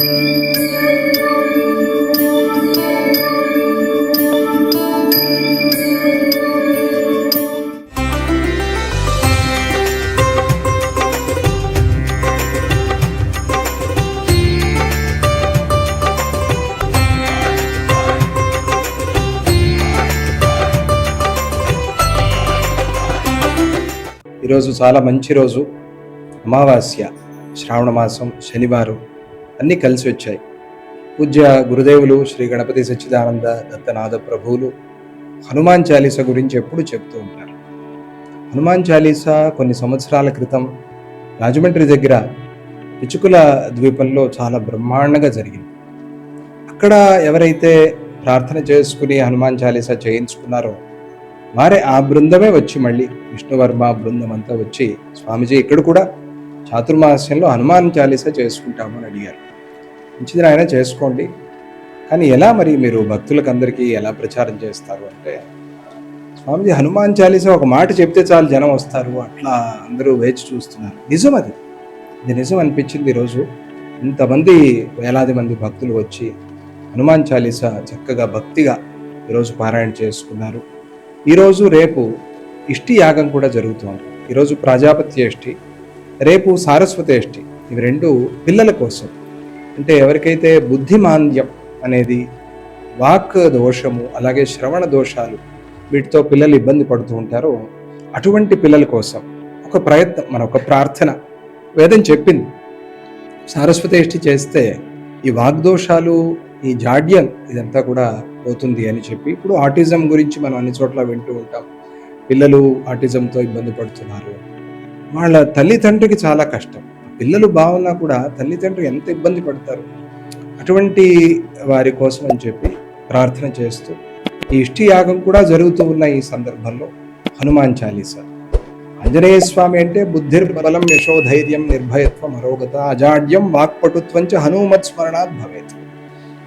ఈరోజు చాలా మంచి రోజు. అమావాస్య శ్రావణ మాసం శనివారం. అన్నీ కలిసి వచ్చాయి. పూజ్య గురుదేవులు శ్రీ గణపతి సచ్చిదానంద దత్తనాథ ప్రభువులు హనుమాన్ చాలీస గురించి ఎప్పుడు చెప్తూ ఉంటారు. హనుమాన్ చాలీస కొన్ని సంవత్సరాల క్రితం రాజమండ్రి దగ్గర ఇచుకుల ద్వీపంలో చాలా బ్రహ్మాండంగా జరిగింది. అక్కడ ఎవరైతే ప్రార్థన చేసుకుని హనుమాన్ చాలీసా చేయించుకున్నారో వారే ఆ బృందమే వచ్చి మళ్ళీ విష్ణువర్మ బృందం అంతా వచ్చి స్వామిజీ ఇక్కడ కూడా చాతుర్మాస్యంలో హనుమాన్ చాలీసా చేసుకుంటామని అడిగారు. మంచిది ఆయన చేసుకోండి. కానీ ఎలా మరి మీరు భక్తులకందరికీ ఎలా ప్రచారం చేస్తారు అంటే స్వామిజీ హనుమాన్ చాలీస ఒక మాట చెప్తే చాలు జనం వస్తారు అట్లా అందరూ వేచి చూస్తున్నారు. నిజం అది. ఇది నిజం అనిపించింది ఈరోజు. ఇంతమంది వేలాది మంది భక్తులు వచ్చి హనుమాన్ చాలీస చక్కగా భక్తిగా ఈరోజు పారాయణ చేసుకున్నారు. ఈరోజు రేపు ఇష్టి యాగం కూడా జరుగుతోంది. ఈరోజు ప్రజాపతి ఇష్టి రేపు సారస్వతి ఇష్టి ఇవి రెండు పిల్లల కోసం. అంటే ఎవరికైతే బుద్ధిమాంద్యం అనేది వాక్ దోషము అలాగే శ్రవణ దోషాలు వీటితో పిల్లలు ఇబ్బంది పడుతూ ఉంటారో అటువంటి పిల్లల కోసం ఒక ప్రయత్నం మన ఒక ప్రార్థన. వేదం చెప్పింది. సారస్వతేష్టి చేస్తే ఈ వాగ్దోషాలు ఈ జాడ్యం ఇదంతా కూడా పోతుంది అని చెప్పి ఇప్పుడు ఆటిజం గురించి మనం అన్ని చోట్ల వింటూ ఉంటాం. పిల్లలు ఆటిజంతో ఇబ్బంది పడుతున్నారు. వాళ్ళ తల్లిదండ్రికి చాలా కష్టం. పిల్లలు బాగున్నా కూడా తల్లిదండ్రులు ఎంత ఇబ్బంది పడతారు? అటువంటి వారి కోసం అని చెప్పి ప్రార్థన చేస్తూ ఈ ఇష్టి యాగం కూడా జరుగుతూ ఉన్న ఈ సందర్భంలో హనుమాన్ చాలీసా ఆంజనేయ స్వామి అంటే బుద్ధిర్బలం యశోధైర్యం నిర్భయత్వం అరోగత అజాడ్యం వాక్పటుత్వం చ హనుమత్ స్మరణాత్ భవేత్.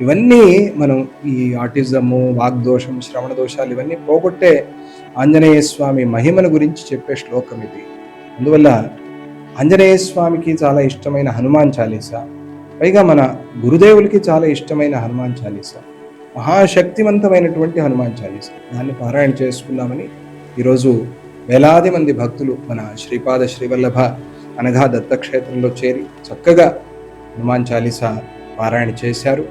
ఇవన్నీ మనం ఈ ఆటిజము వాగ్దోషం శ్రవణ దోషాలు ఇవన్నీ పోగొట్టే ఆంజనేయ స్వామి మహిమల గురించి చెప్పే శ్లోకం ఇది అందువల్ల ఆంజనేయ స్వామికి చాలా ఇష్టమైన హనుమాన్ చాలీసా? పైగా మన గురుదేవులకి చాలా ఇష్టమైన హనుమాన్ చాలీసా? మహాశక్తివంతమైనటువంటి హనుమాన్ చాలీసా? దాన్ని పారాయణ చేసుకుందామని ఈరోజు వేలాది మంది భక్తులు మన శ్రీపాద శ్రీవల్లభ అనగా దత్తక్షేత్రంలో చేరి చక్కగా హనుమాన్ చాలీసా పారాయణ చేశారు.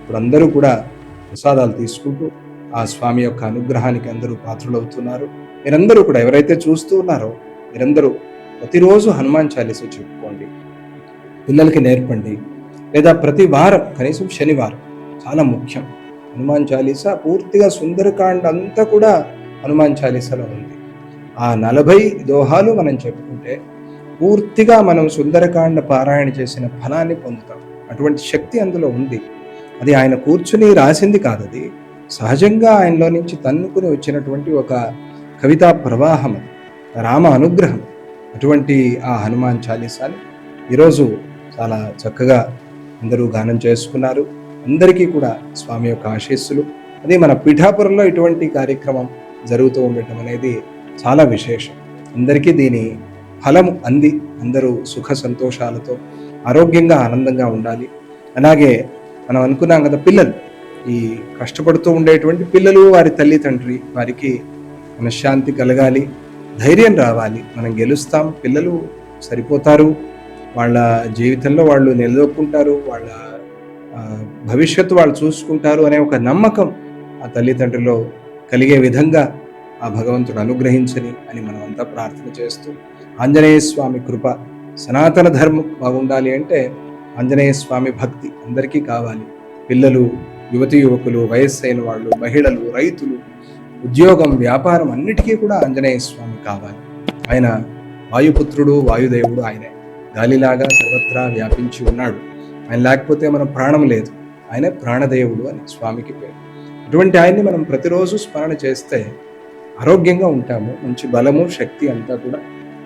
ఇప్పుడు అందరూ కూడా ప్రసాదాలు తీసుకుంటూ ఆ స్వామి యొక్క అనుగ్రహానికి అందరూ పాత్రులవుతున్నారు. మీరందరూ కూడా ఎవరైతే చూస్తూ ఉన్నారో మీరందరూ ప్రతిరోజు హనుమాన్ చాలీస చెప్పుకోండి. పిల్లలకి నేర్పండి. లేదా ప్రతి వారం కనీసం శనివారం చాలా ముఖ్యం. హనుమాన్ చాలీస పూర్తిగా సుందరకాండ అంతా కూడా హనుమాన్ చాలీసలో ఉంది. ఆ నలభై దోహాలు మనం చెప్పుకుంటే పూర్తిగా మనం సుందరకాండ పారాయణ చేసిన ఫలాన్ని పొందుతాం. అటువంటి శక్తి అందులో ఉంది. అది ఆయన కూర్చుని రాసింది కాదు అది సహజంగా ఆయనలో నుంచి తన్నుకుని వచ్చినటువంటి ఒక కవితా ప్రవాహం రామ అనుగ్రహం. అటువంటి ఆ హనుమాన్ చాలీసాని ఈరోజు చాలా చక్కగా అందరూ గానం చేసుకున్నారు. అందరికీ కూడా స్వామి యొక్క ఆశీస్సులు. అదే మన పిఠాపురంలో ఇటువంటి కార్యక్రమం జరుగుతూ ఉండటం అనేది చాలా విశేషం. అందరికీ దీని ఫలము అంది. అందరూ సుఖ సంతోషాలతో ఆరోగ్యంగా ఆనందంగా ఉండాలి. అలాగే మనం అనుకున్నాం కదా పిల్లలు. ఈ కష్టపడుతూ ఉండేటువంటి పిల్లలు వారి తల్లిదండ్రి వారికి మనశ్శాంతి కలగాలి. ధైర్యం రావాలి. మనం గెలుస్తాం పిల్లలు సరిపోతారు వాళ్ళ జీవితంలో వాళ్ళు నిలదొక్కుంటారు వాళ్ళ భవిష్యత్తు వాళ్ళు చూసుకుంటారు అనే ఒక నమ్మకం ఆ తల్లిదండ్రులు కలిగే విధంగా ఆ భగవంతుడు అనుగ్రహించని అని మనం అంతా ప్రార్థన చేస్తూ ఆంజనేయ స్వామి కృప సనాతన ధర్మం బాగుండాలి అంటే ఆంజనేయ స్వామి భక్తి అందరికీ కావాలి. పిల్లలు యువతి యువకులు వయస్సు అయిన వాళ్ళు మహిళలు రైతులు ఉద్యోగం వ్యాపారం అన్నిటికీ కూడా ఆంజనేయ స్వామి కావాలి. ఆయన వాయుపుత్రుడు వాయుదేవుడు ఆయనే. గాలిలాగా సర్వత్రా వ్యాపించి ఉన్నాడు. ఆయన లేకపోతే మన ప్రాణం లేదు. ఆయనే ప్రాణదేవుడు అని స్వామికి పేరు. అటువంటి ఆయన్ని మనం ప్రతిరోజు స్మరణ చేస్తే ఆరోగ్యంగా ఉంటాము. మంచి బలము శక్తి అంతా కూడా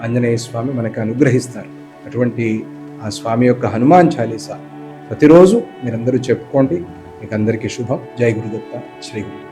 ఆంజనేయ స్వామి మనకి అనుగ్రహిస్తారు. అటువంటి ఆ స్వామి యొక్క హనుమాన్ చాలీసా ప్రతిరోజు మీరందరూ చెప్పుకోండి. మీకు అందరికీ శుభం. జై గురుదత్త. శ్రీ గురుదత్త